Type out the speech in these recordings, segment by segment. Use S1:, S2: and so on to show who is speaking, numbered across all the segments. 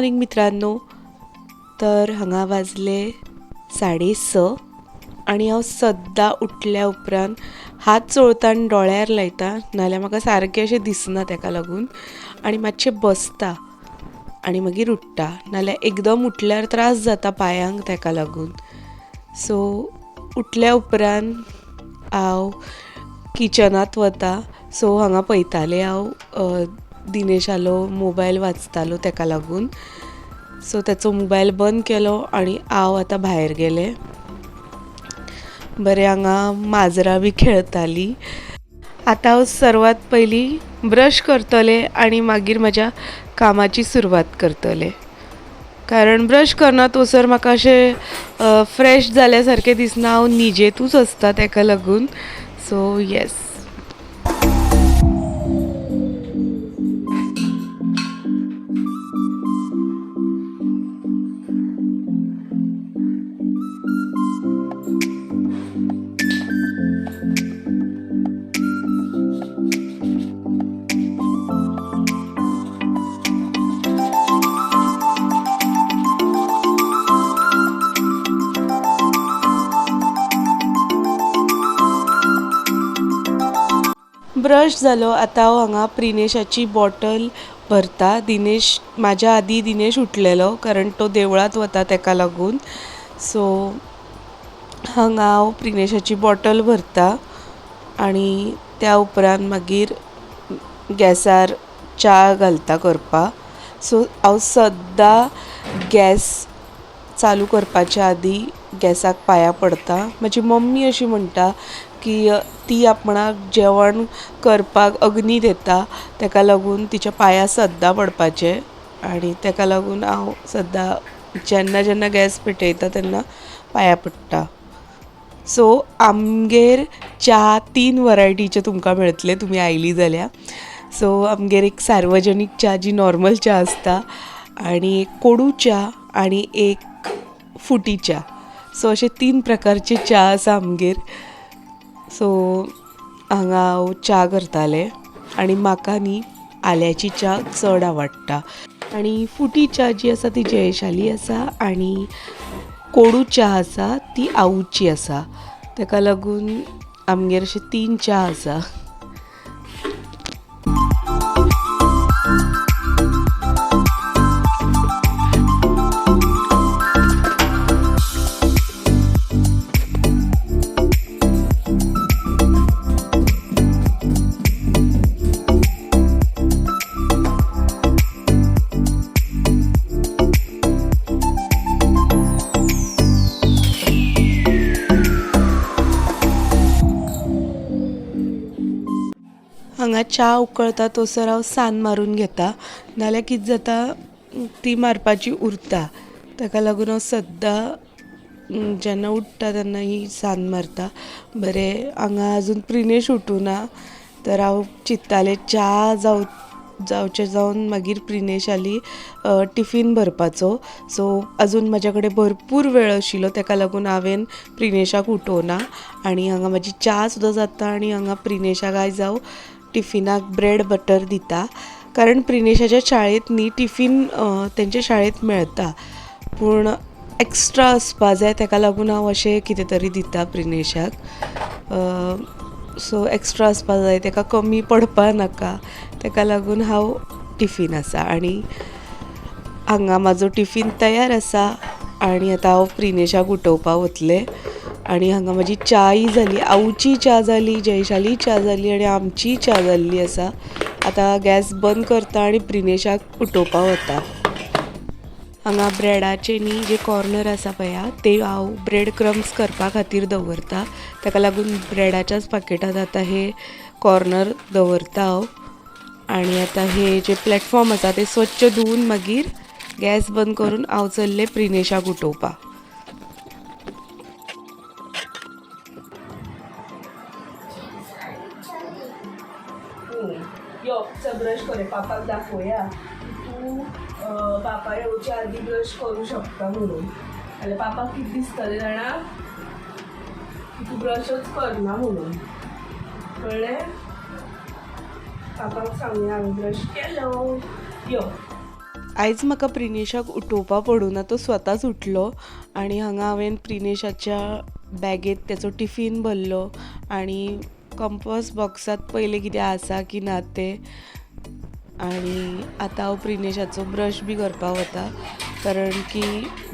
S1: Morning मित्रांनो. तर हांगा वाजले साडे स आनी हांव सद्दां उठल्या उपरांत हात चोळता आनी दोळ्यार लायता नाजाल्यार म्हाका सारकें अशें दिसना तेका लागून. आनी मातशें बसता आनी मागीर उठ्ठा नाल्यार एकदम उठल्यार त्रास जाता पांयांक ताका लागून. सो उठल्या उपरांत हांव किचनांत वता सो हांगा पळयतालें हांव दिनेशालो मोबायल वाचतालो ताका लागून. सो ताचो मोबायल बंद केलो आनी हांव आतां भायर गेलें. बरें हांगा माजरां बी खेळतालीं. आतां हांव हो सर्वात पयलीं ब्रश करतलें आनी मागीर म्हज्या कामाची सुरवात करतलें. कारण ब्रश करना तोसर हो म्हाका अशें फ्रेश जाल्या सारकें दिसना. हांव निजेतूच आसता ताका लागून. सो येस ब्रश जालो आतां हांव हो हांगा प्रिनेशाची बॉटल भरता. दिनेश म्हाज्या आदी दिनेश उठलेलो कारण तो देवळांत वता ताका लागून. सो हांगा हांव हो प्रिनेशाची बॉटल भरता आनी त्या उपरांत मागीर गॅसार च्या घालता करपाक सो हांव सद्दां गॅस चालू करपाच्या आदीं गॅसाक पांयां पडता. म्हजी मम्मी अशी म्हणटा की ती आपणाक जेवण करपाक अग्नी दिता ताका लागून तिच्या पांयां सद्दां पडपाचें आनी ताका लागून हांव सद्दां जेन्ना जेन्ना गॅस पेटयता तेन्ना पांयां पडटा. सो आमगेर च्या तीन वरायटीचे तुमकां मेळटले तुमी आयली जाल्यार सो आमगेर एक सार्वजनीक च्या जी नॉर्मल च्या आसता आनी एक कोडू च्या आनी एक फुटी च्या सो अशे तीन प्रकारचे च्या आसा आमगेर. सो हांगा हांव च्या करतालें आनी म्हाका न्ही आल्याची च्या चड आवडटा आनी फुटी च्या जी आसा ती जयशाली आसा आनी कोडू च्या आसा ती आऊची आसा ताका लागून आमगेर अशी तीन च्या आसा हांगा च्या उकळता तोसर हांव सान मारून घेता. नाल्यार कितें जाता ती मारपाची उरता. ताका लागून हांव सद्दां जेन्ना उठ्ठा तेन्ना ही सान मारता. बरें हांगा आजून प्रिनेश उठूना तर हांव चिंत्तालें च्या जाव जावचें जावन मागीर प्रिनेश आली टिफीन भरपाचो. सो आजून म्हजे कडेन भरपूर वेळ आशिल्लो ताका लागून हांवें प्रिनेशाक उठोवना. आनी हांगा म्हाजी च्या सुद्दां जाता आनी हांगा प्रिनेशाक आयज हांव टिफिनाक ब्रेड बटर दिता. कारण प्रिनेशाच्या शाळेंत न्ही टिफीन अ, तेंच्या शाळेंत मेळटा पूण एक्स्ट्रा आसपा जाय ताका लागून हांव अशें कितें तरी दिता प्रिनेशाक. सो एक्स्ट्रा आसपा जाय ताका कमी पडपा नाका. ताका लागून हांव टिफीन आसा आनी हांगा म्हाजो टिफीन तयार आसा आनी आतां हांव प्रिनेशाक उठोवपा वतलें. आनी हांगा म्हाजी च्याय जाली आऊची च्या जाली जयशाली च्या जाली आनी आमचीय च्या जाल्ली आसा आतां गॅस बंद करता आनी प्रिनेशाक उठोवपा वता हांगा ब्रेडाचे न्ही जे कॉर्नर आसा पळया ते हांव ब्रेड क्रम्स करपा खातीर दवरता. ताका लागून ब्रेडाच्याच पाकिटांत आतां हे कॉर्नर दवरता हांव. आनी आतां हे जे प्लॅटफॉर्म आसा ते स्वच्छ धुवून मागीर गॅस बंद करून हांव चल्लें प्रिनेशाक उठोवपाक यो ब्रश करे पापाक दाखोया तू पापा येवच्या आधी ब्रश करू शकता म्हणून. जाल्यार पापाक कितें दिसतलें जाणा तू ब्रशच करना म्हणून. कळ्ळें पापाक सांगूया हांवें ब्रश केलो. यो. आयज म्हाका प्रिनेशाक उठोवपा पडूना तो स्वताच उठलो. आनी हांगा हांवें प्रिनेशाच्या बॅगेत तेचो टिफीन भरलो. आनी कंपस बॉक्सात पयलें कितें आसा की ना तें. आनी आतां हांव प्रिनेशाचो ब्रश बी करपाक वता कारण की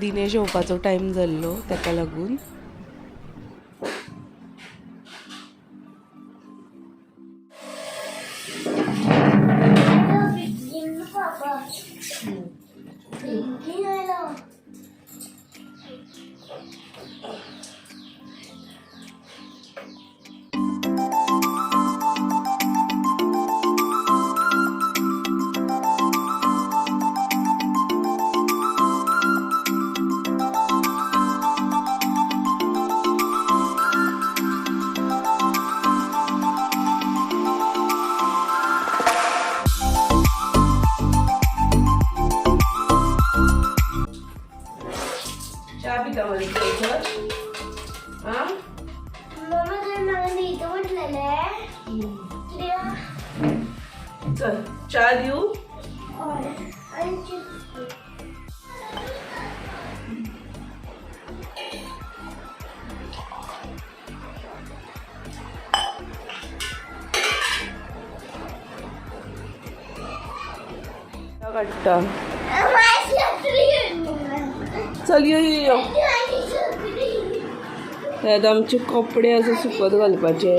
S1: दिनेश येवपाचो टायम जाल्लो ताका लागून.
S2: वाटतं.
S1: चल यो त्यात आमचे कपडे असं सुकत घालपाचे.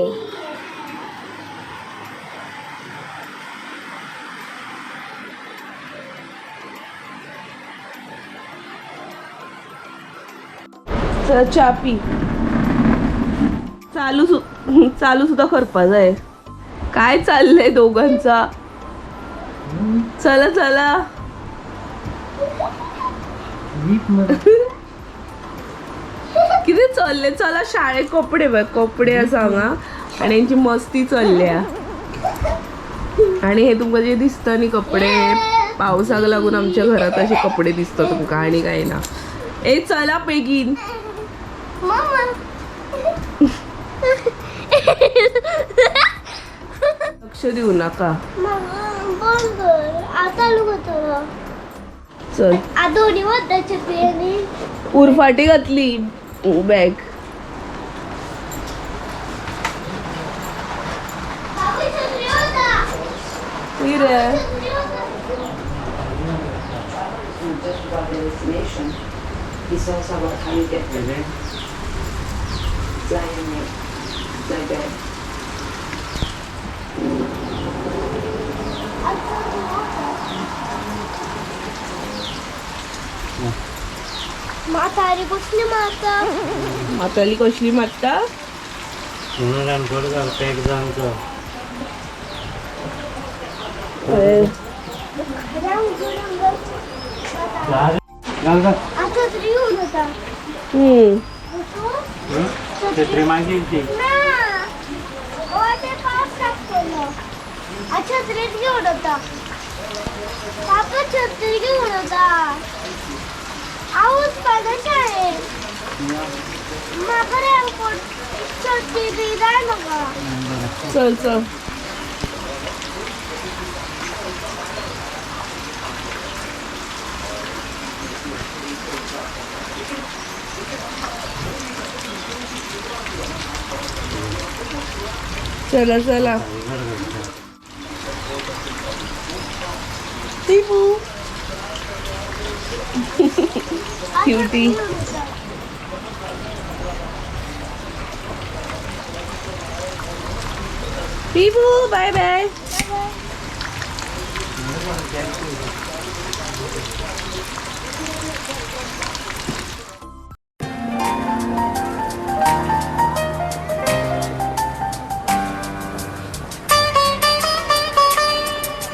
S1: चापी पी. चालू सु चालू सुद्धा करपा जाय काय चाललंय दोघांचा? चला चला. किती चलले? चला शाळे कपडे बघ. कपडे आसा हांगा आणि यांची मस्ती चल्ल्या आणि हे तुमकां जे दिसता न्ही कपडे पावसाक लागून आमच्या घरात असे कपडे दिसता तुमकां. आणि काय ना. ए चला बेगीन लक्ष देऊ नका.
S2: मम्मा, बंद कर. आता लोक होतं
S1: चल
S2: आ दोन्ही होता छत्री आणि
S1: उरफाटी घातली बॅग
S2: बाबा छत्री होता.
S1: रे
S2: छत्री होता.
S3: just about the destination. It's also about how you get there.
S2: कसली माता?
S1: म्हाताली कसली
S4: घाल
S2: आता तरी येऊन होता
S1: हम्म.
S4: छत्री मागे
S2: घेऊन होता पापा छत्री घेऊन होता आऊच माझ्या शाळेत म्हाका रेनकोट छत्री बी नका
S1: चल चल. चला चला. Tipu. Cutie Tipu bye bye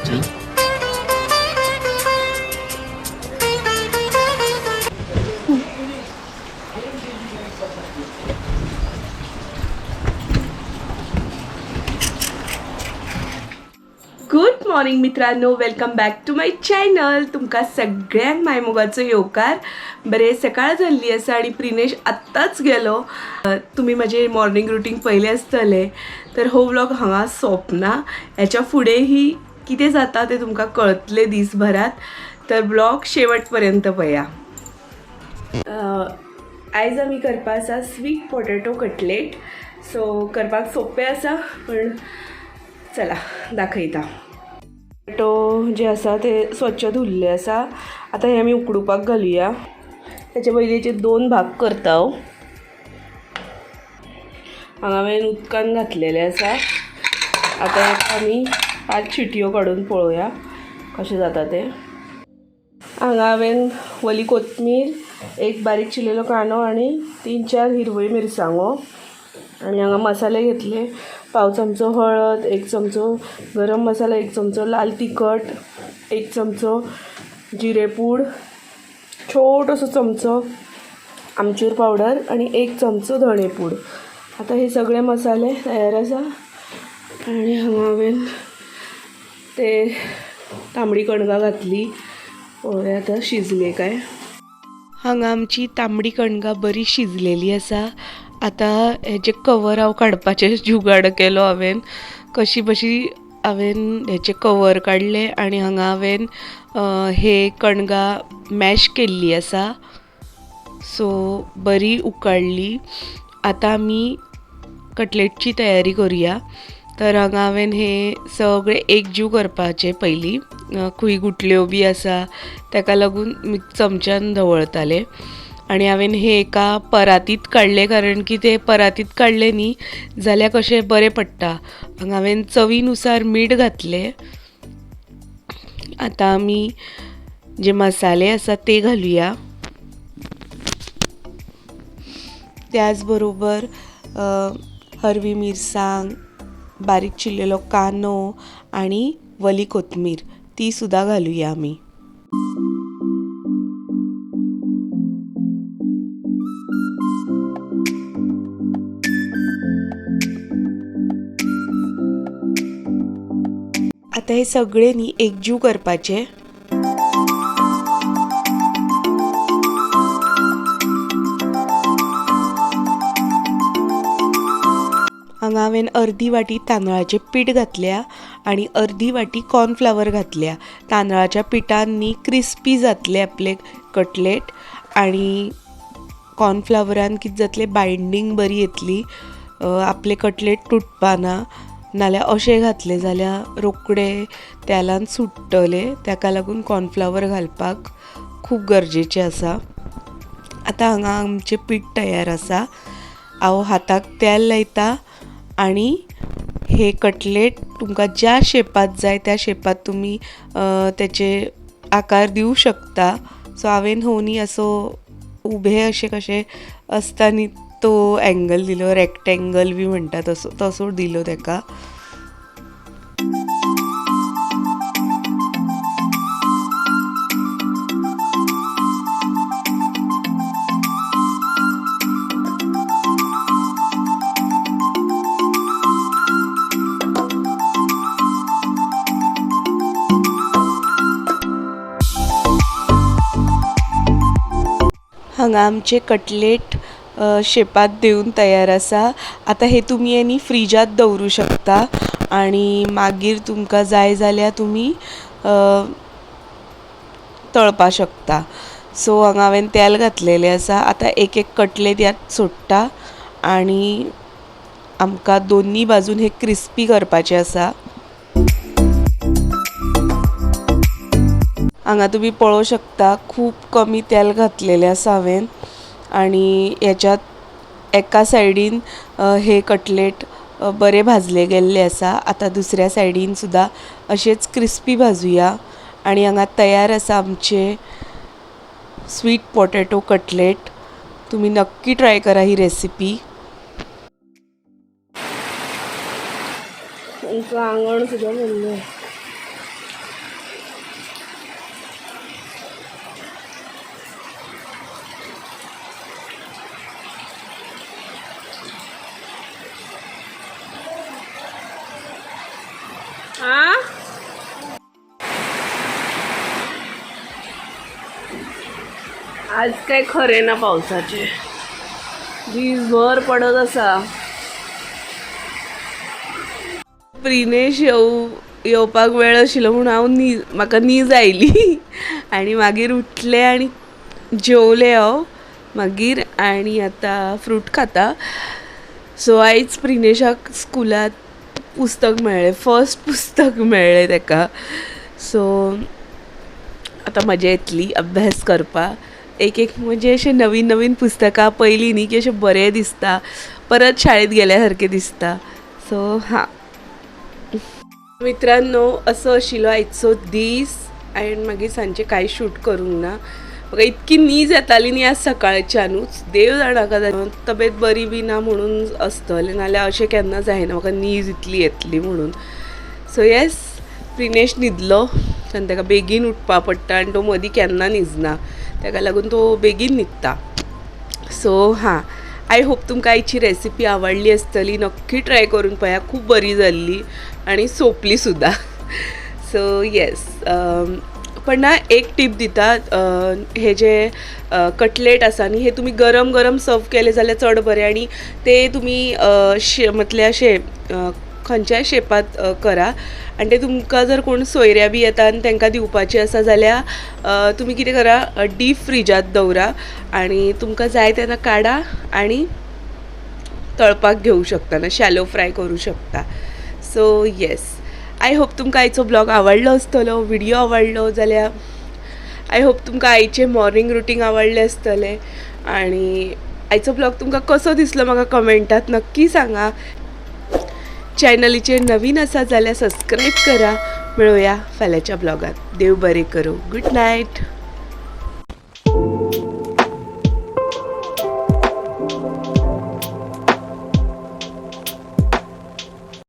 S1: good morning मित्रांनो. Welcome back to my channel तुमकां सगळ्यांक मायमोगाचो येवकार बरे सकाळ जाल्ली आसा आनी प्रिनेश आत्ताच गेलो. तुम्ही तुमी म्हजें मॉर्निंग रुटीन पयलें आसतलें तर हो व्लॉग हांगा सोंपना हेच्या फुडें ही कितें जाता तें तुमकां कळतले दीसभरात. तर ब्लॉग शेवटपर्यंत पया आयज आमी करपा आसा स्वीट पोटॅटो कटलेट सो करपाक सोंपें आसा पण चला दाखयता. टोमॅटो जे आसा ते स्वच्छ धुल्ले आसा आतां हे आमी उकडुपाक घालुया. ताचे पयलींचे दोन भाग करता हांव हांगा हांवें उदकान घातलेले आसा आतां हेका आमी पांच शिटयो काडून पळोवया कशें जाता तें. हांगा हांवें वली कोथमीर एक बारीक चिरलेलो कांदो आनी तीन चार हिरवळी मिरसांगो. आनी हांगा मसाले घेतले. पाव चमचो हळद एक चमचो गरम मसाला एक चमचो लाल तिखट एक चमचो जिरेपूड छोटोसो चमचो आमचूर पावडर आणि एक चमचो धणेपूड आता हे सगळे मसाले तयार आसा आणि हांगा हांवें ते तांबडी कणगां घातली. पळोवया आतां शिजले काय. हांगा आमची तांबडी कणगां बरी शिजलेली आसा आतां हेजें कवर हांव काडपाचें जुगाड केलो हांवें कशी बशी हांवें हेचे कवर काडले आनी हांगा हांवें हे कणगां मॅश केल्ली आसा. सो बरी उकाडली. आतां आमी कटलेटची तयारी करुया. तर हांगा हांवें हे सगळे एकजीव करपाचे पयलीं अ, खुंय गुटल्यो बी आसा ताका लागून चमच्यान धवळताले. आनी हांवें हे एका परातीत काडले कारण की ते परातीत काडले न्ही जाल्यार कशें बरें पडटा. हांगा हांवें चवीनुसार मीठ घातले. आतां आमी जे मसाले आसा ते घालुया. त्याच बरोबर हरवी मिरसांग बारीक चिरलेलो कांदो आणि वली कोथमीर ती सुद्दां घालूया आमी आतां हे सगळे न्ही एकजीव करपाचे. हांगा हांवें अर्दी वाटी तांदळाचें पीठ घातल्या आनी अर्दी वाटी कॉर्नफ्लावर घातल्या. तांदळाच्या पिठान न्ही क्रिस्पी जातले आपले कटलेट आनी कॉर्नफ्लावरान कितें जातलें बायंडींग बरी येतली. आपले कटलेट तुटपाना. नाल्यार अशें घातले जाल्यार रोकडे तेलान सुट्टले ताका लागून कॉर्नफ्लावर घालपाक खूब गरजेचें आसा आतां हांगा आमचें पीठ तयार आसा हांव हाताक तेल लायता आनी हे कटलेट तुमकां ज्या शेपात जाय त्या शेपात तुमी तेचे आकार दिवं शकता. सो हांवें होनी असो उबे अशे कशे असता न्ही तो एंगल दिलो रेक्टँगल बी म्हणटा तसो तसो दिलो ताका हांगा आमचे कटलेट शेपात देऊन तयार आसा आतां हे तुमी आनी फ्रिजात दवरूं शकता. आनी मागीर तुमकां जाय जाल्यार तुमी तळपा शकता. सो हांगा हांवें तेल घातलेलें आसा. आतां एक एक कटलेट त्यात सोडटा. आनी आमकां दोनी बाजून हे क्रिस्पी करपाचे आसा. हांगा तुमी पळोवं शकता. खूब कमी तेल घातलेलें आसा हांवें आनी हेच्यात एका सायडीन हे कटलेट बरे भाजले गेल्ले आसा आतां दुसऱ्या सायडीन सुद्दां अशेंच क्रिस्पी भाजुया. आनी हांगा तयार आसा आमचे स्वीट पोटॅटो कटलेट. तुमी नक्की ट्राय करा ही रेसिपी. आंगण सुद्दां आज काय खरे ना पावसाचे. दिसभर पडत असा. प्रिनेश येऊ येवपाक वेळ आशिल्लो म्हणून हांव न्ही म्हाका न्हीज आयली आनी मागीर उठलें आनी जेवलें हांव मागीर आनी आतां फ्रूट खाता. सो आयज प्रिनेशाक स्कुलांत पुस्तक मेळ्ळें फर्स्ट पुस्तक मेळ्ळें ताका. सो आतां मजा येतली अभ्यास करपाक एक एक म्हणजे अशें नवीन नवीन पुस्तकां पयलीं न्ही की अशें बरें दिसता परत शाळेंत गेल्या सारकें दिसता. सो हां. मित्रांनो असो आशिल्लो आयचो दीस हांवें मागीर सांजचें कांय शूट करूंक ना. म्हाका इतकी न्हीज येताली न्ही आज सकाळच्यानूच. देव जाणा कदाच तब्येत बरी बी ना म्हणून आसतलें नाल्यार अशें केन्ना जायना. म्हाका नीज इतली येतली म्हणून. सो येस प्रिनेश न्हिदलो आनी ताका बेगीन उठपा पडटा आनी तो मदीं केन्ना न्हिजना ताका लागून तो बेगीन न्हिदता सो हां. आय होप तुमकां आयची रेसिपी आवडली आसतली नक्की ट्राय करून पळया खूब बरी जाल्ली आनी सोंपली सुद्दां सो येस um, पण ना एक टीप दिता हे जे कटलेट आसा न्ही हे तुमी गरम गरम सर्व केले जाल्यार चड बरें आनी ते तुमी म्हटल्यार अशें खंयच्याय शेपात करा. आनी ते तुमकां जर कोण सोयऱ्या बी येता आनी तांकां दिवपाची आसा जाल्यार तुमी कितें करा डीप फ्रिजांत दवरा आनी तुमकां जाय तेन्ना काडा आनी तळपाक घेवंक शकता ना शॅलो फ्राय करूं शकता. सो येस आय होप तुमकां आयचो ब्लॉग आवडलो आसतलो व्हिडियो आवडलो जाल्यार आय होप तुमकां आयचें मॉर्निंग रुटीन आवडलें आसतलें आनी आयचो ब्लॉग तुमकां कसो दिसलो म्हाका कमेंटात नक्की सांगा. चॅनलीचेर नवीन आसा जाल्यार सबस्क्राईब करा. मिळूया फाल्यांच्या ब्लॉगात. देव बरें करूं. Good night